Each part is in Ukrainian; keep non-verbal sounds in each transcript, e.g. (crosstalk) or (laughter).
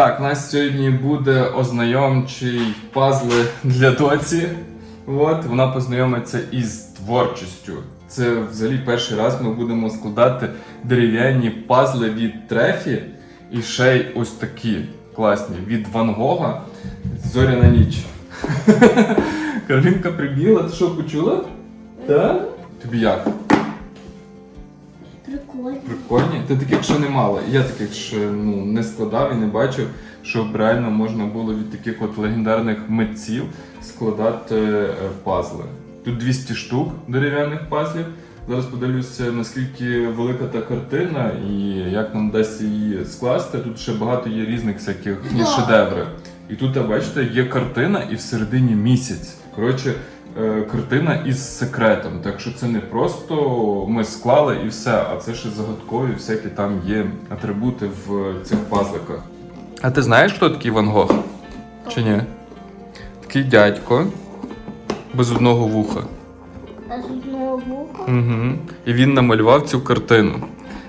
так, у нас сьогодні буде ознайомчий пазли для доці. От, вона познайомиться із творчістю. Це взагалі перший раз ми будемо складати дерев'яні пазли від трефі і ще й ось такі класні від Ван Гога Зоряна ніч. (laughs) Каролінка прибігла, ти що почула? Так? Тобі як? Прикольно. Прикольні. Ти таких ще не мала. Я таких ще ну, не складав і не бачив, щоб реально можна було від таких от легендарних митців складати е, пазли. Тут 200 штук дерев'яних пазлів. Зараз подивлюся, наскільки велика та картина і як нам вдасться її скласти. Тут ще багато є різних всяких шедеврів. І тут, бачите, є картина і всередині місяць. Коротше, картина із секретом. Так що це не просто ми склали і все, а це ще загадкові всякі там є атрибути в цих пазликах. А ти знаєш, хто такий Ван Гог? Чи ні? Такий дядько без одного вуха. А з одного вуха. Угу. І він намалював цю картину.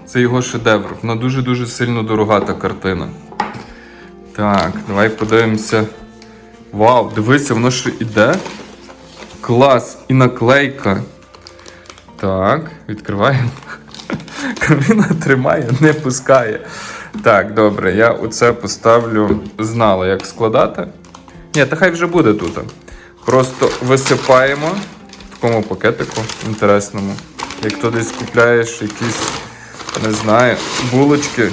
Це його шедевр. Вона дуже-дуже сильно дорога та картина. Так, давай подивимося. Вау, дивися, воно ще іде. Клас! І наклейка. Так, відкриваємо. Кароліна тримає, не пускає. Так, добре, я оце поставлю. Знала, як складати. Ні, та хай вже буде тут. Просто висипаємо в такому пакетику інтересному. Як то десь купляєш якісь, не знаю, булочки.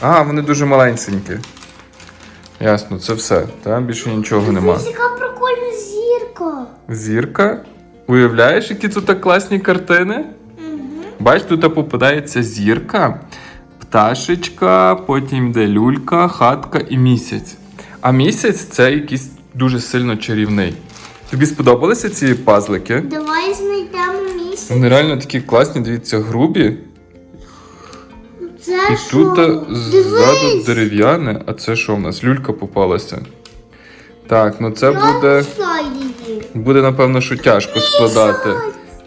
А, вони дуже маленькі. Ясно, це все. Там більше нічого нема. Ось яка прикольна зірка. Зірка. Уявляєш, які тут так класні картини? Бач, тут попадається зірка, пташечка, потім йде люлька, хатка і місяць. А місяць це якийсь дуже сильно чарівний. Тобі сподобалися ці пазлики? Давай знайдемо місце. Вони реально такі класні, дивіться, грубі. Це І що? тут е, ззаду Дивись. дерев'яне, а це що в нас? Люлька попалася. Так, ну це Я буде. знайшла її. Буде, напевно, що тяжко складати.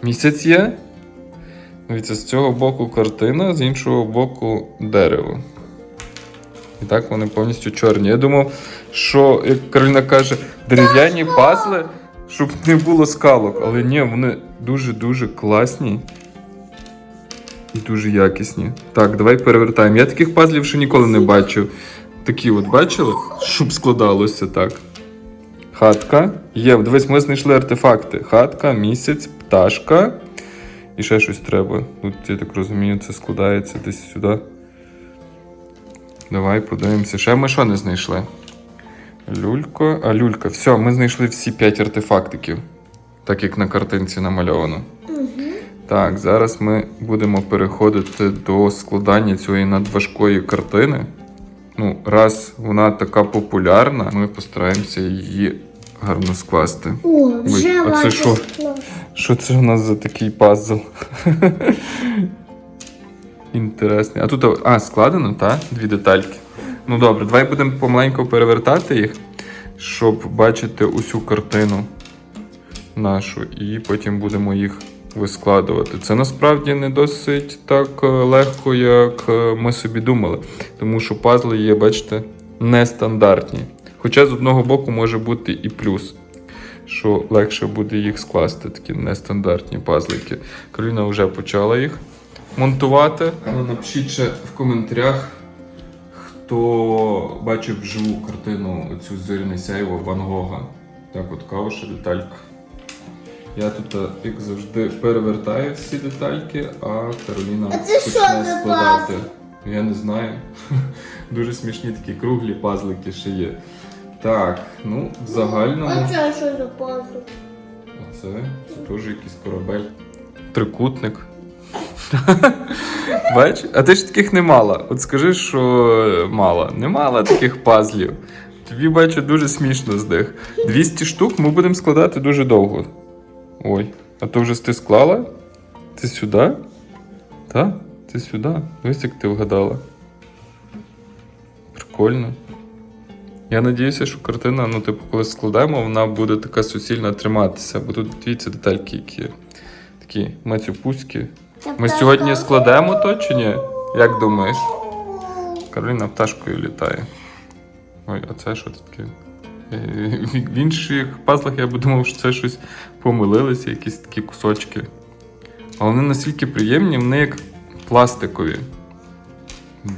Місяць є? Дивіться, з цього боку картина, з іншого боку дерево. І так вони повністю чорні. Я думав, що, як Кароліна каже, дерев'яні пазли, щоб не було скалок. Але ні, вони дуже-дуже класні. Дуже якісні. Так, давай перевертаємо. Я таких пазлів ще ніколи не бачив. Такі от бачили? Щоб складалося так. Хатка. Є, дивись, ми знайшли артефакти. Хатка, місяць, пташка. І ще щось треба. Тут, я так розумію, це складається десь сюди. Давай подивимося. Ще ми що не знайшли? Люлько. А, люлька. Все, ми знайшли всі 5 артефактиків. Так як на картинці намальовано. Так, зараз ми будемо переходити до складання цієї надважкої картини. Ну, раз вона така популярна, ми постараємося її гарно скласти. О, вже Ой, а це що? Що це у нас за такий пазл? (laughs) Інтересний. А тут а, складено, так? Дві детальки. Ну добре, давай будемо помаленьку перевертати їх, щоб бачити усю картину нашу, і потім будемо їх вискладувати. Це насправді не досить так е, легко, як е, ми собі думали. Тому що пазли є, бачите, нестандартні. Хоча з одного боку може бути і плюс що легше буде їх скласти, такі нестандартні пазлики. Кароліна вже почала їх монтувати. Ну, напишіть ще в коментарях, хто бачив вживу картину цю зоряне сяйво Ван Гога. Так от кавуша деталька. Я тут, е, як завжди, перевертаю всі детальки, а Кароліна А це що почне за складати. Я не знаю. (laughs) Дуже смішні такі круглі пазлики ще є. Так, ну, в загальному. А це що за пазл? Оце, це теж якийсь корабель. Трикутник. (laughs) Бач? А ти ж таких не мала. От скажи, що мала. Не мала таких пазлів. Тобі бачу дуже смішно з них. 200 штук ми будемо складати дуже довго. Ой, а то вже ти склала? Ти сюди? Так? Ти сюди? Ось як ти вгадала. Прикольно. Я надіюся, що картина, ну, типу, коли складаємо, вона буде така суцільна триматися, бо тут дивіться детальки, які такі мацюпуські. Ми сьогодні складемо то чи ні? Як думаєш? Кароліна пташкою літає. Ой, а це що таке? Е, В інших пазлах я би думав, що це щось помилилися, якісь такі кусочки. Але вони настільки приємні, вони як пластикові.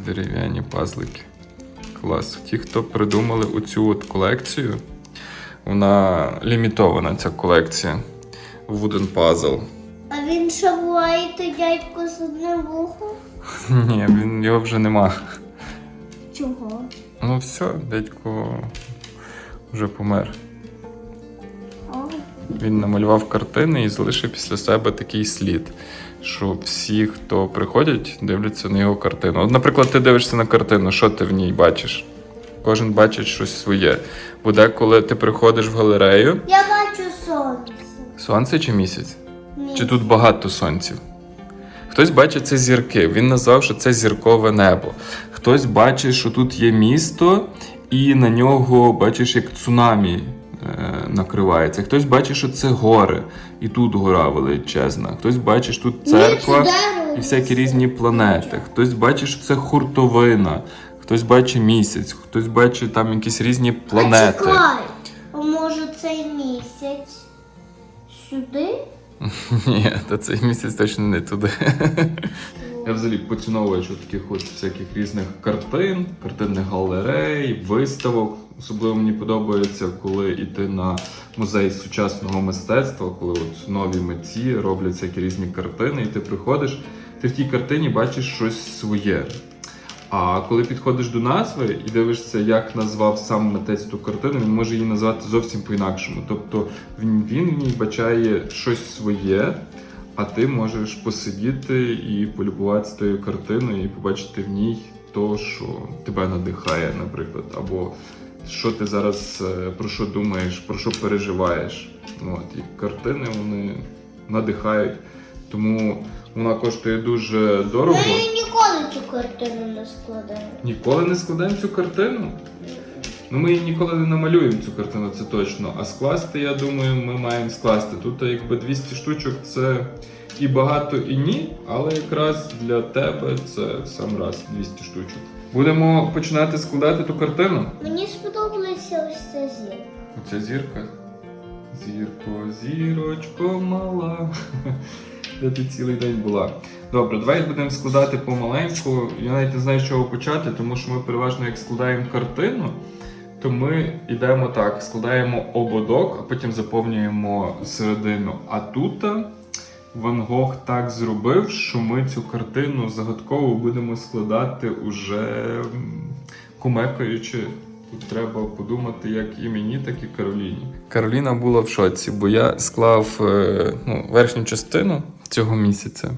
Дерев'яні пазлики. Клас. Ті, хто придумали оцю от колекцію, вона лімітована, ця колекція. Wooden Puzzle. А він що буває, то дядько з одним вухом? Ні, він його вже нема. Чого? Ну все, дядько вже помер. Він намалював картини і залишив після себе такий слід, що всі, хто приходять, дивляться на його картину. От, наприклад, ти дивишся на картину, що ти в ній бачиш? Кожен бачить щось своє. Бо деколи ти приходиш в галерею, Я бачу сонце. сонце чи місяць? Ні. Чи тут багато сонців? Хтось бачить це зірки. Він назвав, що це зіркове небо. Хтось бачить, що тут є місто, і на нього бачиш, як цунамі е, накривається. Хтось бачить, що це гори, і тут гора величезна. Хтось бачить, що тут церква і всякі різні планети. Хтось бачить, що це хуртовина, хтось бачить місяць, хтось бачить там якісь різні А планети. чекай, може цей місяць сюди? (laughs) Ні, та цей місяць точно не туди. (laughs) Я взагалі поціновувач таких от всяких різних картин, картинних галерей, виставок. Особливо мені подобається, коли йти на музей сучасного мистецтва, коли от нові митці роблять всякі різні картини, і ти приходиш, ти в тій картині бачиш щось своє. А коли підходиш до назви і дивишся, як назвав сам митець ту картину, він може її назвати зовсім по-інакшому. Тобто він, він в ній бачає щось своє, а ти можеш посидіти і полюбуватися тою картиною, і побачити в ній то, що тебе надихає, наприклад, або що ти зараз е, про що думаєш, про що переживаєш. От, і картини вони надихають. Тому вона коштує дуже дорого. Ми ніколи цю картину не складаємо. Ніколи не складемо цю картину. Ну, ми її ніколи не намалюємо цю картину, це точно. А скласти, я думаю, ми маємо скласти. Тут якби 200 штучок це і багато, і ні, але якраз для тебе це в сам раз 200 штучок. Будемо починати складати ту картину. Мені сподобалася ось ця зірка. Оця зірка. Зірко, зірочко мала. Де ти цілий день була? Добре, давай будемо складати помаленьку. Я навіть не знаю, з чого почати, тому що ми переважно як складаємо картину, то ми йдемо так: складаємо ободок, а потім заповнюємо середину. А тут Ван Гог так зробив, що ми цю картину загадково будемо складати уже кумекаючи. Тут треба подумати як і мені, так і Кароліні. Кароліна була в шоці, бо я склав е, ну, верхню частину цього місяця.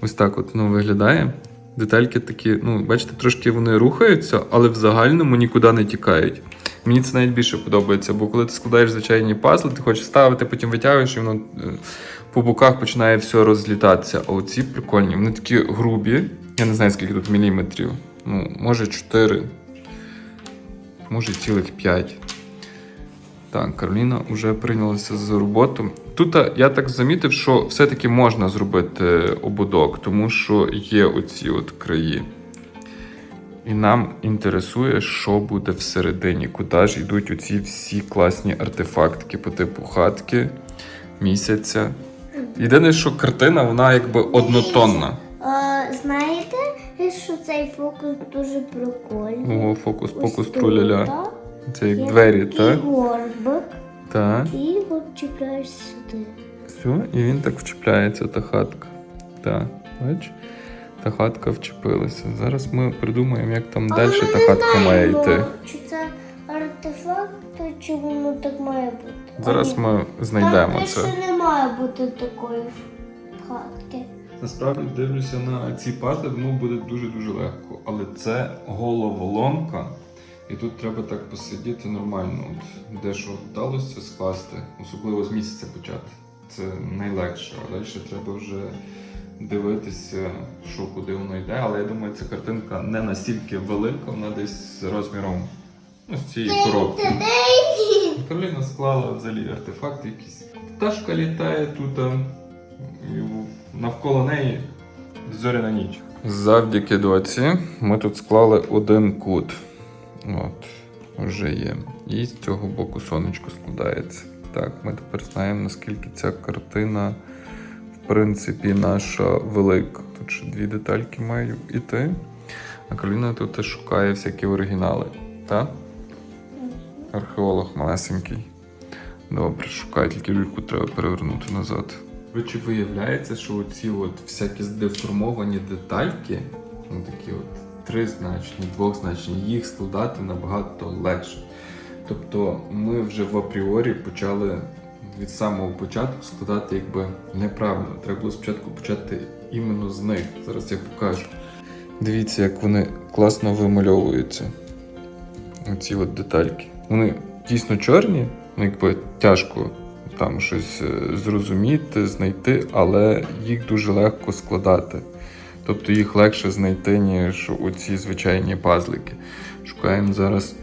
Ось так от воно виглядає. Детальки такі, ну, бачите, трошки вони рухаються, але в загальному нікуди не тікають. Мені це навіть більше подобається, бо коли ти складаєш звичайні пазли, ти хочеш ставити, потім витягуєш, і воно е, по боках починає все розлітатися. А оці прикольні, вони такі грубі. Я не знаю, скільки тут міліметрів. Ну, може 4, може цілих 5. Так, Кароліна вже прийнялася за роботу. Тут я так замітив, що все-таки можна зробити ободок, тому що є оці от краї. І нам інтересує, що буде всередині, куди ж йдуть оці всі класні артефактики по типу хатки, місяця. Єдине, що картина, вона якби однотонна. А, знаєте, що цей фокус дуже прикольний? Ого, фокус, тут, труляля. Так? Це як Є двері, такий так? горбик, Так. і от чіпляєш сюди. Все, і він так вчіпляється, та хатка. Так, бач? Та хатка вчепилася. Зараз ми придумаємо, як там далі та хатка має йти. Чи це артефакт, чи воно так має бути. Зараз ми знайдемо Там це. більше не має бути такої хатки. Насправді дивлюся на ці пазли, воно буде дуже-дуже легко. Але це головоломка, і тут треба так посидіти нормально. От, де що вдалося скласти, особливо з місяця почати. Це найлегше, а далі треба вже дивитися, що куди воно йде. Але я думаю, ця картинка не настільки велика, вона десь з розміром ну, з цієї коробки. Кароліна склала взагалі артефакти якісь. Пташка літає тут, а, навколо неї зоряна ніч. Завдяки доці ми тут склали один кут. От. вже є. І з цього боку сонечко складається. Так, ми тепер знаємо, наскільки ця картина, в принципі, наша велика. Тут ще дві детальки маю іти. А Кароліна тут шукає всякі оригінали. Так? Археолог малесенький. Добре, шукай, тільки люльку треба перевернути назад. Коротше, виявляється, що оці от всякі здеформовані детальки, ну такі от тризначні, двохзначні, їх складати набагато легше. Тобто ми вже в апріорі почали від самого початку складати якби неправильно. Треба було спочатку почати іменно з них. Зараз я покажу. Дивіться, як вони класно вимальовуються. Оці от детальки. Вони дійсно чорні, ну якби тяжко там щось е, зрозуміти, знайти, але їх дуже легко складати. Тобто їх легше знайти, ніж оці звичайні пазлики. Шукаємо зараз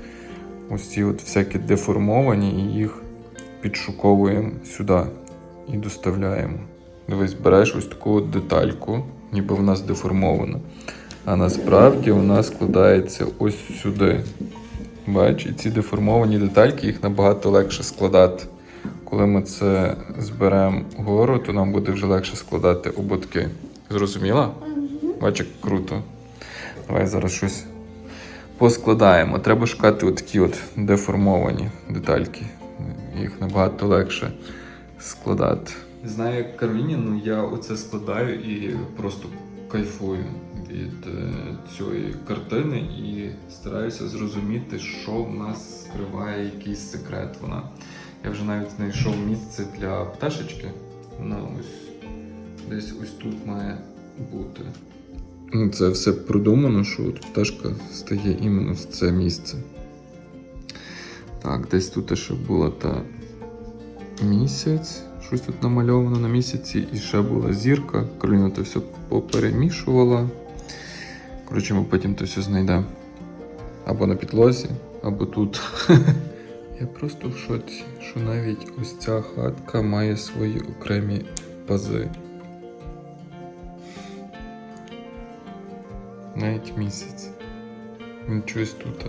ось ці от всякі деформовані і їх підшуковуємо сюди і доставляємо. Дивись, береш ось таку от детальку, ніби вона здеформована. А насправді вона складається ось сюди. Бач, і ці деформовані детальки їх набагато легше складати. Коли ми це зберемо вгору, то нам буде вже легше складати ободки. Зрозуміла? Бач, як круто. Давай зараз щось поскладаємо. Треба шукати отакі от деформовані детальки. Їх набагато легше складати. Знаю, як Кароліні, ну я оце складаю і просто кайфую від е, цієї картини і стараюся зрозуміти, що в нас скриває якийсь секрет вона. Я вже навіть знайшов місце для пташечки. Вона ось десь ось тут має бути. Ну, це все продумано, що от пташка стає іменно в це місце. Так, десь тут ще була та місяць. Щось тут намальовано на місяці, і ще була зірка. Кароліна то все поперемішувала. Коротше, ми потім то все знайдемо. Або на підлозі, або тут. (laughs) Я просто в шоці, що навіть ось ця хатка має свої окремі пази. Навіть місяць. Він щось тут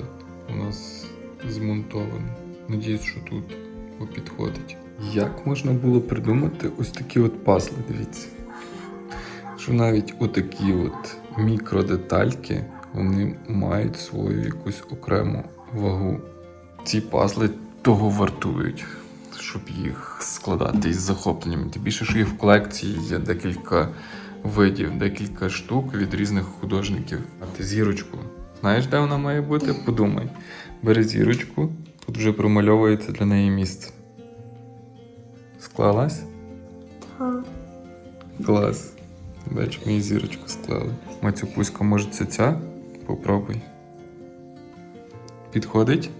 у нас змонтований. Надіюсь, що тут підходить. Як можна було придумати ось такі от пазли, дивіться. Що навіть отакі от мікродетальки вони мають свою якусь окрему вагу. Ці пазли того вартують, щоб їх складати із захопленням. Тим більше, що їх в колекції є декілька видів, декілька штук від різних художників. А ти зірочку. Знаєш, де вона має бути? Подумай. Бери зірочку, тут вже промальовується для неї місце. Склалась? Так. Клас. Бач, ми і зірочку склали. Мацюпуська, може це ця? Попробуй. Підходить?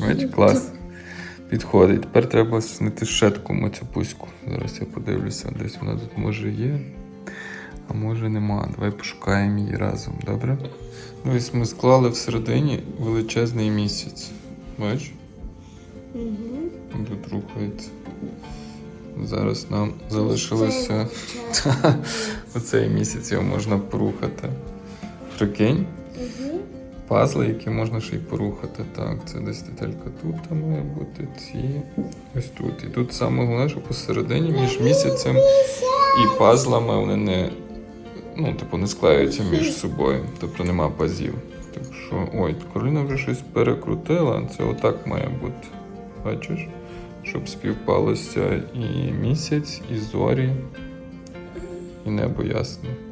Бач, клас. Підходить. Тепер треба знайти ще таку мацюпуську. Зараз я подивлюся, десь вона тут може є, а може нема. Давай пошукаємо її разом, добре? Ну, ось ми склали всередині величезний місяць. Бач? Угу. Тут рухається. Зараз нам залишилося. (laughs) Оцей місяць його можна порухати. Прикинь, Угу. Пазли, які можна ще й порухати. Так, це десь деталька тут має бути, ці ось тут. І тут саме головне, що посередині між місяцем і пазлами вони не, ну, типу, не склеюються між собою, тобто нема пазів. Так що, ой, Кароліна вже щось перекрутила, це отак має бути. Бачиш? Щоб співпалося і місяць, і зорі, і небо ясне.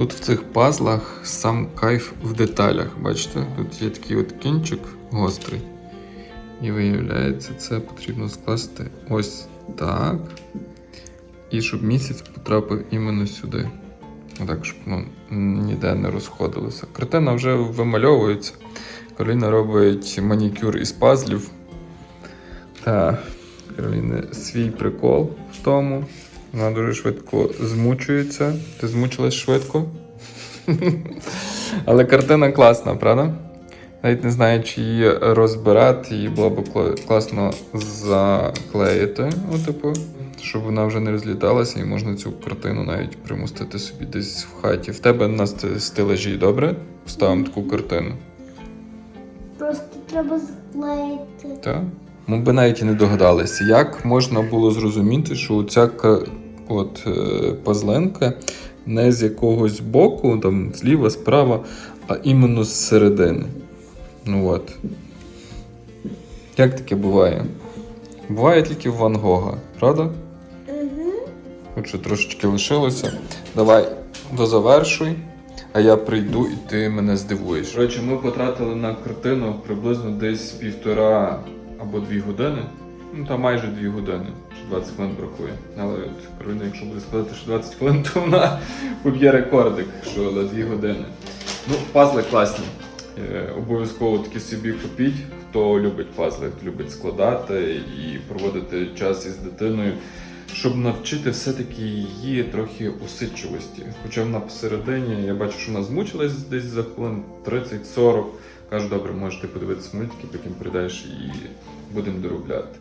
Тут в цих пазлах сам кайф в деталях. Бачите, тут є такий от кінчик гострий. І виявляється, це потрібно скласти ось так. І щоб місяць потрапив іменно сюди. Так, щоб ну, ніде не розходилося. Картина вже вимальовується. Кароліна робить манікюр із пазлів. Та Кароліни свій прикол в тому. Вона дуже швидко змучується. Ти змучилась швидко. (laughs) Але картина класна, правда? Навіть не знаю, чи її розбирати, її було б класно заклеїти, ну, типу, щоб вона вже не розліталася, і можна цю картину навіть примустити собі десь в хаті. В тебе на ст- стелажі, добре? Ставимо таку картину. просто треба склеїти. Так. Ми би навіть і не догадалися, як можна було зрозуміти, що ця от, е, пазленка не з якогось боку, там зліва, справа, а іменно з середини. Ну от. Як таке буває? Буває тільки в Ван Гога, правда? Угу. От трошечки лишилося. Давай дозавершуй, а я прийду і ти мене здивуєш. Коротше, ми потратили на картину приблизно десь півтора або дві години. Ну там майже дві години, що 20 хвилин бракує. Але от Кароліна, якщо буде складати ще 20 хвилин, то вона поб'є рекордик, що на дві години. Ну, пазли класні. Е, Обов'язково такі собі купіть, хто любить пазли, хто любить складати і проводити час із дитиною, щоб навчити все-таки її трохи усидчивості. Хоча вона посередині, я бачу, що вона змучилась десь за хвилин 30-40. Кажу, добре, можете подивитися мультики, потім прийдеш і будемо доробляти.